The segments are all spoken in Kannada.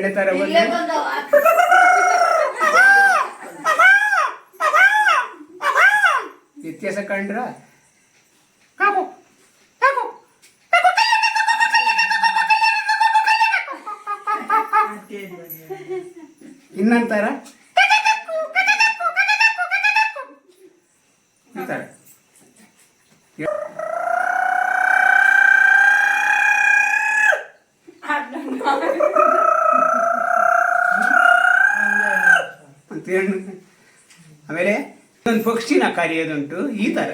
ಎರಡನೇ ತರ ಇಲ್ಲೇ ಬಂದು ಬಂದವ ವ್ಯತ್ಯಾಸ ಕಂಡ್ರ ಇನ್ನಂತಾರ ಈ ಅಂತ ಆಮೇಲೆ ಒಂದು ಪಕ್ಷಿನ ಕರೆಯೋದುಂಟು ಈ ತರ.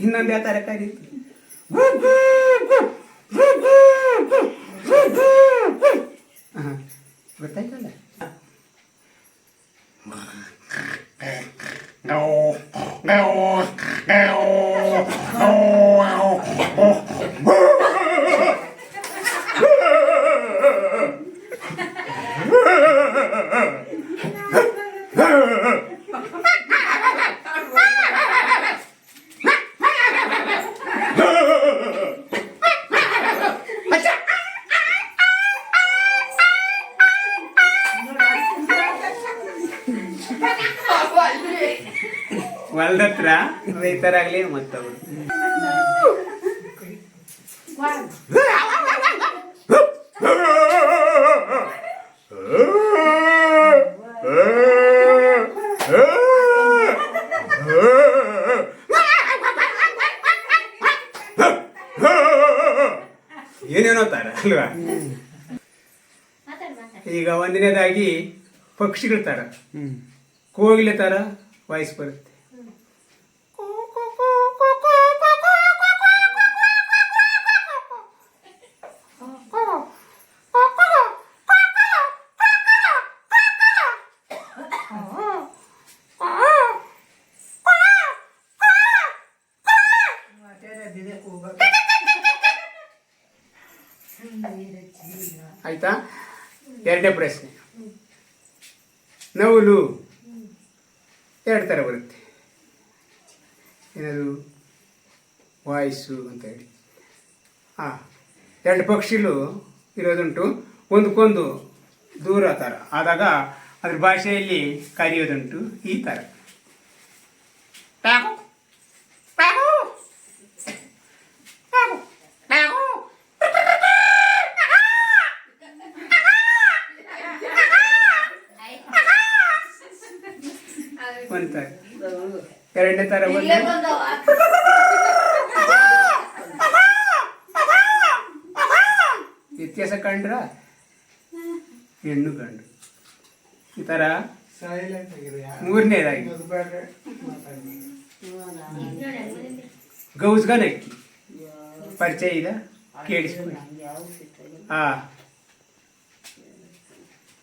ಇನ್ನೊಂದು ಯಾವ ತರ ಕರೀತು? ಆಹಾ, ಹೊಲ್ದತ್ರ ರೈತರಾಗ್ಲಿ ಮತ್ತವ್ರು. ಏನೇನೋ ತಾರ ಅಲ್ವಾ? ಈಗ ಒಂದನೇದಾಗಿ ಪಕ್ಷಿಗಳ ತರ ಕೋಗಿಲೆ ತರ ವಾಯ್ಸ್ ಬರುತ್ತೆ. ಆಯ್ತಾ? ಎರಡನೇ ಪ್ರಶ್ನೆ. ನವಲು. ಎರಡು ಥರ ಬರುತ್ತೆ. ಏನದು? ವಾಯ್ಸು ಅಂತ ಹೇಳಿ. ಹಾಂ ಎರಡು ಪಕ್ಷಿಗಳು ಇರೋದುಂಟು. ಒಂದಕ್ಕೊಂದು ದೂರ ಥರ. ಆದಾಗ ಅದ್ರ ಭಾಷೆಯಲ್ಲಿ ಕರೆಯೋದುಂಟು ಈ ಥರ. ಒಂದು ಥರ ಎರಡನೇ ಥರ ಒಂದು ವ್ಯತ್ಯಾಸ ಕಂಡ್ರ? ಹೆಣ್ಣು ಕಂಡ್ರು. ಈ ಥರ ಮೂರನೇದಾಗಿ. ಗೌಸ್ಗನಕ್ಕಿ ಪರಿಚಯ ಇದೆ? ಕೇಳಿಸ್ಕೊಳ್ಳಿ. ಹಾಂ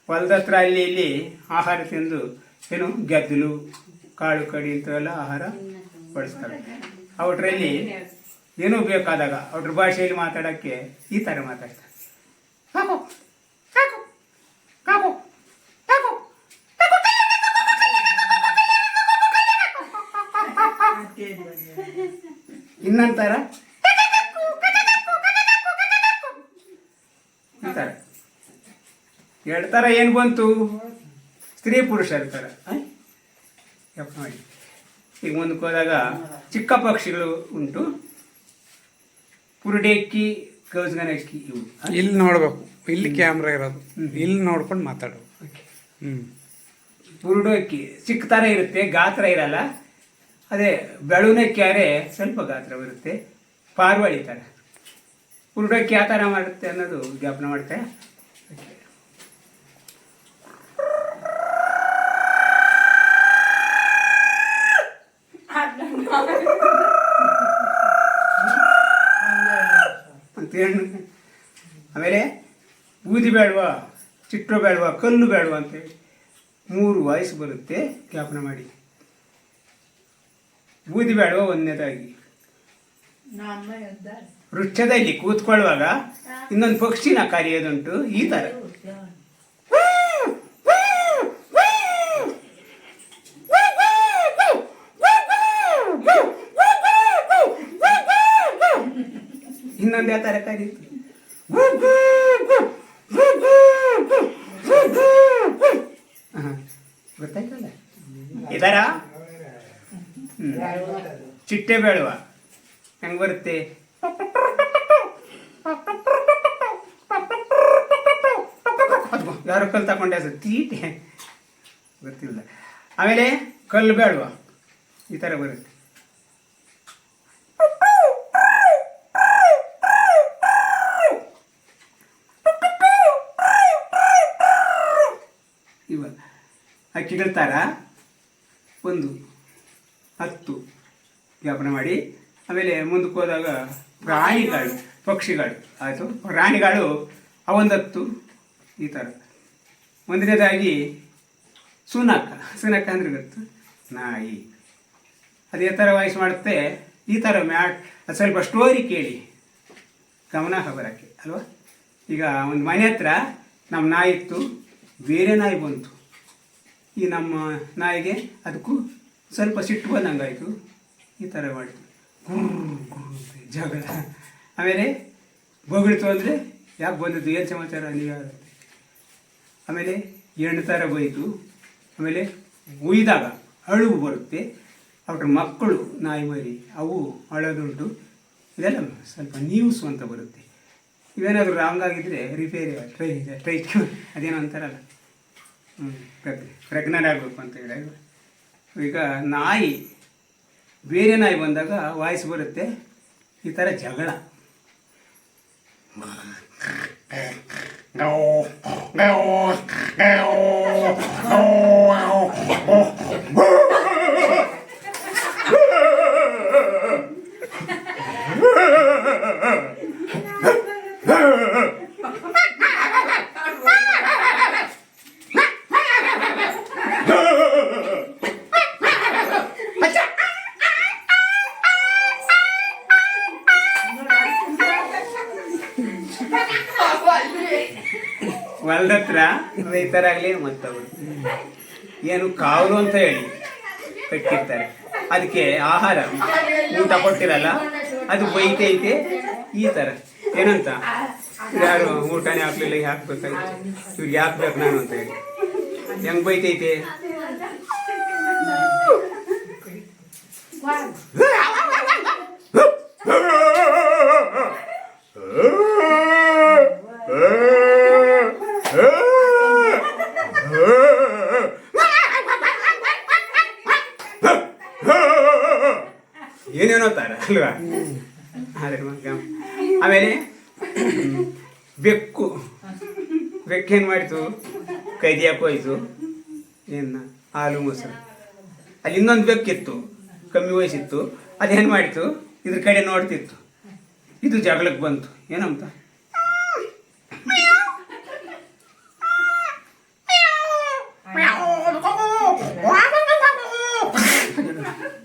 ಹೊಲದ ಹತ್ರ ಅಲ್ಲಿ ಇಲ್ಲಿ ಆಹಾರ ತಿಂದು ಏನು ಗೆದ್ದಲು, ಕಾಳು ಕಡಿ ಇಂಥವೆಲ್ಲ ಆಹಾರ ಬಳಸ್ತಾರೆ ಅವಟ್ರಲ್ಲಿ ಏನೂ ಬೇಕಾದಾಗ ಅವ್ರ ಭಾಷೆಯಲ್ಲಿ ಮಾತಾಡೋಕ್ಕೆ ಈ ಥರ ಮಾತಾಡ್ತಾರೆ. ಇನ್ನೊಂಥರ ಥರ. ಏನು ಬಂತು? ಸ್ತ್ರೀ ಪುರುಷ ಇರ್ತಾರೆ ಆ? ನೋಡಿ. ಈಗ ಮುಂದಕ್ಕೆ ಹೋದಾಗ ಚಿಕ್ಕ ಪಕ್ಷಿಗಳು ಉಂಟು. ಪುರುಡೆಕ್ಕಿ ಗೌಸ್ಗನಕ್ಕಿ ಇವು. ಇಲ್ಲಿ ನೋಡ್ಬೇಕು. ಇಲ್ಲಿ ಕ್ಯಾಮ್ರಾ ಇರೋದು. ಇಲ್ಲಿ ನೋಡ್ಕೊಂಡು ಮಾತಾಡು. ಓಕೆ. ಹ್ಮ್. ಪುರುಡಕ್ಕಿ ಚಿಕ್ಕ ಥರ ಇರುತ್ತೆ ಗಾತ್ರ ಇರಲ್ಲ. ಅದೇ ಬೆಳೂನ ಕ್ಯಾರೆ ಸ್ವಲ್ಪ ಗಾತ್ರ ಬರುತ್ತೆ. ಪಾರ್ವಳಿ ಥರ ಪುರುಡಕ್ಕಿ ಯಾವ ಥರ ಮಾಡುತ್ತೆ ಅನ್ನೋದು ಜ್ಞಾಪನ ಮಾಡುತ್ತೆ ಆಮೇಲೆ ಬೂದಿ ಬೇಡವಾ, ಚಿಟ್ಟು ಬೇಡುವ, ಕಲ್ಲು ಬೇಡವಾ ಅಂತೇಳಿ ಮೂರು ವಾಯ್ಸ್ ಬರುತ್ತೆ ಜ್ಞಾಪನ ಮಾಡಿ. ಬೂದಿ ಬೇಡವಾ ಒಂದನೇದಾಗಿ. ವೃಕ್ಷದಲ್ಲಿ ಕೂತ್ಕೊಳ್ಳುವಾಗ ಇನ್ನೊಂದು ಪಕ್ಷಿನ ಕರೆಯೋದುಂಟು ಈ ಥರ ಇನ್ನೊಂದು ಯಾವ ಥರ ಕರೀತು ಚಿಟ್ಟೆ ಬೇಳುವ ಹೆಂಗೆ ಬರುತ್ತೆ? ಯಾರು ಕಲ್ಲು ತಗೊಂಡೆ ಅದು ತೀಟೆ. ಗೊತ್ತಿಲ್ಲ. ಆಮೇಲೆ ಕಲ್ಲು ಬೇಡುವ? ಈ ಥರ ಬರುತ್ತೆ. ಇವ ಹಕ್ಕಿಗಳ ಥರ ಒಂದು ಹತ್ತು. ಜ್ಞಾಪನ ಮಾಡಿ, ಆಮೇಲೆ ಮುಂದಕ್ಕೆ ಹೋದಾಗ ಪ್ರಾಣಿಗಳು ಪಕ್ಷಿಗಳು, ಆಯಿತು? ಪ್ರಾಣಿಗಳು ಅವೊಂದತ್ತು, ಈ ಥರ. ಒಂದನೇದಾಗಿ ಸುನಕ ಸುನಕ ಅಂದ್ರೆ ಗೊತ್ತು? ನಾಯಿ. ಅದೇ ಥರ ವಾಯ್ಸ್ ಮಾಡುತ್ತೆ? ಈ ಥರ ಮ್ಯಾಟ್, ಅದು ಸ್ವಲ್ಪ ಸ್ಟೋರಿ ಕೇಳಿ. ಗಮನ ಬರೋಕ್ಕೆ ಅಲ್ವಾ? ಈಗ ಒಂದು ಮನೆ ಹತ್ರ ನಮ್ಮ ನಾಯಿ ಇತ್ತು, ಬೇರೆ ನಾಯಿ ಬಂತು. ಈ ನಮ್ಮ ನಾಯಿಗೆ ಅದಕ್ಕೂ ಸ್ವಲ್ಪ ಸಿಟ್ಟು ಬಂದಂಗಾಯಿತು. ಈ ಥರ ಮಾಡ್ತೀವಿ. ಜಗಳ. ಆಮೇಲೆ ಬೊಗಳಿತು ಅಂದರೆ ಯಾಕೆ ಬಂದಿದ್ದು? ಏನು ಸಮಾಚಾರ? ನೀವು ಆಮೇಲೆ ಎರಡು ಥರ ಬೈತು ಆಮೇಲೆ ಉಯ್ದಾಗ ಅಳುವು ಬರುತ್ತೆ. ಅವ್ರ ಮಕ್ಕಳು, ನಾಯಿ ಮರಿ, ಅವು ಅಳೋದುಂಟು. ಇದೆಲ್ಲ ಸ್ವಲ್ಪ ನ್ಯೂಸ್ ಅಂತ ಬರುತ್ತೆ. ಇವೇನಾದರೂ ರಾಂಗ್ ಆಗಿದ್ದರೆ ರಿಪೇರಿ ಟ್ರೈ ಟ್ರೈ ಅದೇನೋ ಅಂತಾರಲ್ಲ. ಹ್ಞೂ ಪ್ರೆಗ್ನೆಂಟ್ ಆಗಬೇಕು ಅಂತ ಹೇಳಿ. ಈಗ ನಾಯಿ ಬೇರೆ ನಾಯಿ ಬಂದಾಗ ವಾಯ್ಸ್ ಬರುತ್ತೆ ಈ ಥರ ಜಗಳ ಹೊಲ್ದ ಹತ್ರ ರೈತರಾಗಲಿ ಮತ್ತವರು. ಏನು ಕಾವಲು ಅಂತ ಹೇಳಿ ಕಟ್ಟಿರ್ತಾರೆ. ಅದಕ್ಕೆ ಆಹಾರ ಊಟ ಕೊಟ್ಟಿರಲ್ಲ ಅದು ಬೈತೈತೆ ಈ ಥರ. ಏನಂತ? ಯಾರು ಊಟನೇ ಹಾಕ್ಲಿಲ್ಲ ಈಗ ಹಾಕ್ಬೇಕಾಗಿತ್ತು ಇವ್ರಿಗೆ ಹಾಕ್ಬೇಕು ನಾನು ಅಂತ ಹೇಳಿ. ಹೆಂಗ್ ಬೈತೈತೆ? ಅಲ್ವಾ ಆಮೇಲೆ, ಬೆಕ್ಕು. ಬೆಕ್ಕೇನು ಮಾಡಿತು? ಕೈದಿ ಹೋಯ್ತು ಏನ ಹಾಲು ಮೊಸರು. ಅಲ್ಲಿ ಇನ್ನೊಂದು ಬೆಕ್ಕಿತ್ತು, ಕಮ್ಮಿ ವಯಸ್ಸಿತ್ತು. ಅದೇನು ಮಾಡಿತು? ಇದ್ರ ಕಡೆ ನೋಡ್ತಿತ್ತು. ಇದು ಜಗಳಕ್ಕೆ ಬಂತು. ಏನಂತ?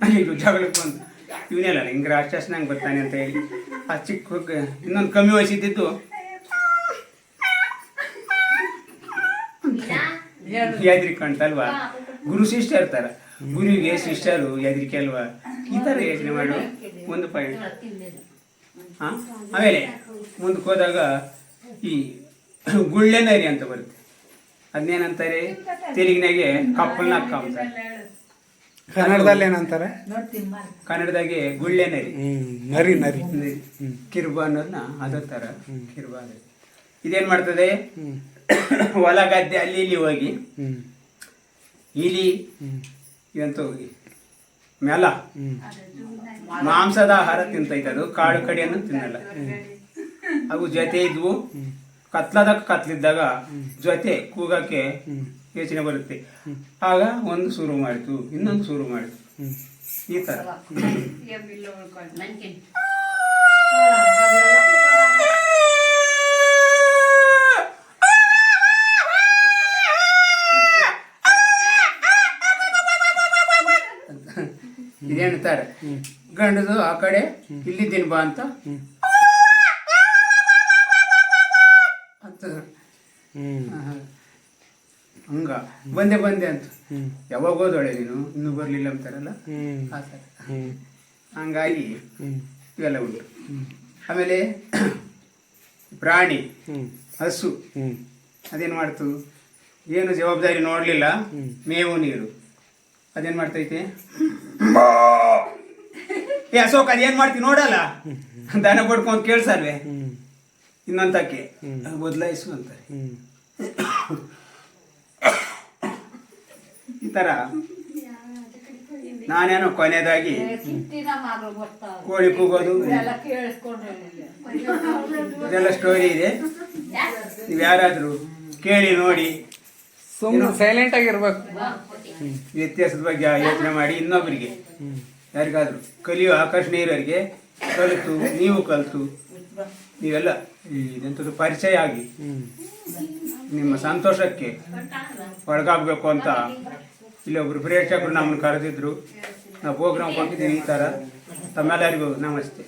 ಇದು ಜಗಳಕ್ಕೆ ಬಂತು. ಇವನೆಲ್ಲ ಹಿಂಗೆ ರಾಕ್ಷಸನಂಗೆ ಬರ್ತಾನೆ ಅಂತ ಹೇಳಿ. ಆ ಚಿಕ್ಕ ಇನ್ನೊಂದು ಕಮ್ಮಿ ವಯಸ್ಸಿದ್ದು ಕಾಣ್ತಲ್ವಾ ಗುರು ಶಿಷ್ಯ ಇರ್ತಾರೆ ಗುರುವಿಗೆ ಶಿಷ್ಯರು ಯಾದ್ರಿಕೆ ಅಲ್ವಾ? ಈ ಥರ ಯೋಚನೆ ಮಾಡು. ಒಂದು ಪಾಯಿಂಟ್ ಹಾಂ ಆಮೇಲೆ ಮುಂದಕ್ಕೆ ಹೋದಾಗ ಈ ಗುಳ್ಳೆನರಿ ಅಂತ ಬರುತ್ತೆ. ಅದನ್ನೇನಂತಾರೆ ತೆಲುಗಿನಾಗೆ ಕಪ್ಪಲ್ನಾಗ ಅಂತಾರೆ ಕನ್ನಡದಲ್ಲಿ ಏನಂತಾರೆ? ಕನ್ನಡದಾಗೆ ಗುಳ್ಳೆ ನರಿ. ನರಿ ನರಿ. ಕಿರ್ಬ ಅನ್ನೋದನ್ನ ಅದೇ ಥರ ಕಿರ್ಬ ಇದೇನು ಮಾಡ್ತದೆ? ಹೊಲ ಗದ್ದೆ ಅಲ್ಲಿ ಇಲ್ಲಿ ಹೋಗಿ ಇಲಿ ಇವಂತ ಹೋಗಿ ಮೆಲ ಮಾಂಸದ ಆಹಾರ ತಿಂತೈತೆ ಅದು ಕಾಡು ಕಡಿಯನ್ನು ತಿನ್ನಲ್ಲ. ಅವು ಜೊತೆ ಇದ್ವು ಕತ್ಲದಾಗ ಕತ್ಲಿದ್ದಾಗ ಜೊತೆ ಕೂಗಕ್ಕೆ ಯೋಚನೆ ಬರುತ್ತೆ. ಆಗ ಒಂದು ಶುರು ಮಾಡಿತು ಇನ್ನೊಂದು ಶುರು ಮಾಡಿತು. ಈ ಥರ ಇದೇನಂತಾರೆ ಗಂಡದು ಆ ಕಡೆ ಇಲ್ಲಿದ್ದೀನಿ ಬಾ ಅಂತ. ಆಹಾ. ಹಂಗ. ಬಂದೆ ಬಂದೆ ಅಂತ. ಯಾವಾಗ ಹೋದೊಳೆ ನೀನು ಇನ್ನೂ ಬರಲಿಲ್ಲ ಅಂತಾರಲ್ಲ? ಆ ಥರ ಹಂಗಾಗಿ ಇವೆಲ್ಲ ಉಂಟು. ಆಮೇಲೆ ಪ್ರಾಣಿ ಹಸು ಅದೇನು ಮಾಡ್ತು? ಏನು ಜವಾಬ್ದಾರಿ ನೋಡಲಿಲ್ಲ. ಮೇವು ನೀರು. ಅದೇನು ಮಾಡ್ತೈತೆ? ಏ ಅಶೋಕ್ ಅದೇನು ಮಾಡ್ತಿ ನೋಡಲ್ಲ? ದನ ಪಡ್ಕೊಂಡು ಕೇಳ್ಸಲ್ವೇ? ಇನ್ನೊಂದಕ್ಕೆ. ಬದಲಾಯಿಸು ಅಂತ ಈ ಥರ ನಾನೇನೋ ಕೊನೆಯದಾಗಿ ಕೋಳಿ ಕೂಗೋದು. ಇದೆಲ್ಲ ಸ್ಟೋರಿ ಇದೆ. ನೀವು ಯಾರಾದರೂ ಕೇಳಿ ನೋಡಿ. ಸುಮ್ಮನೆ ಸೈಲೆಂಟ್ ಆಗಿರ್ಬೇಕು. ವ್ಯತ್ಯಾಸದ ಬಗ್ಗೆ ಯೋಚನೆ ಮಾಡಿ ಇನ್ನೊಬ್ಬರಿಗೆ ಯಾರಿಗಾದರೂ ಯಾರಿಗಾದ್ರು ಕಲಿಯೋ ಆಕರ್ಷಣೆ ಇರೋರಿಗೆ ಕಲಿತು ನೀವು ಕಲಿತು. ನೀವೆಲ್ಲ ಇದೆಂಥದ್ದು ಪರಿಚಯ ಆಗಿ ನಿಮ್ಮ ಸಂತೋಷಕ್ಕೆ ಒಳಗಾಗಬೇಕು ಅಂತ ಇಲ್ಲಿ ಒಬ್ರು ಪ್ರೇಕ್ಷಕರು ನಮ್ಮನ್ನು ಕರೆದಿದ್ರು. ನಾವು ಪ್ರೋಗ್ರಾಮ್ ಕೊಟ್ಟಿದ್ದೀನಿ ಈ ಥರ. ತಮ್ಮೆಲ್ಲರಿಗೂ ನಮಸ್ತೆ.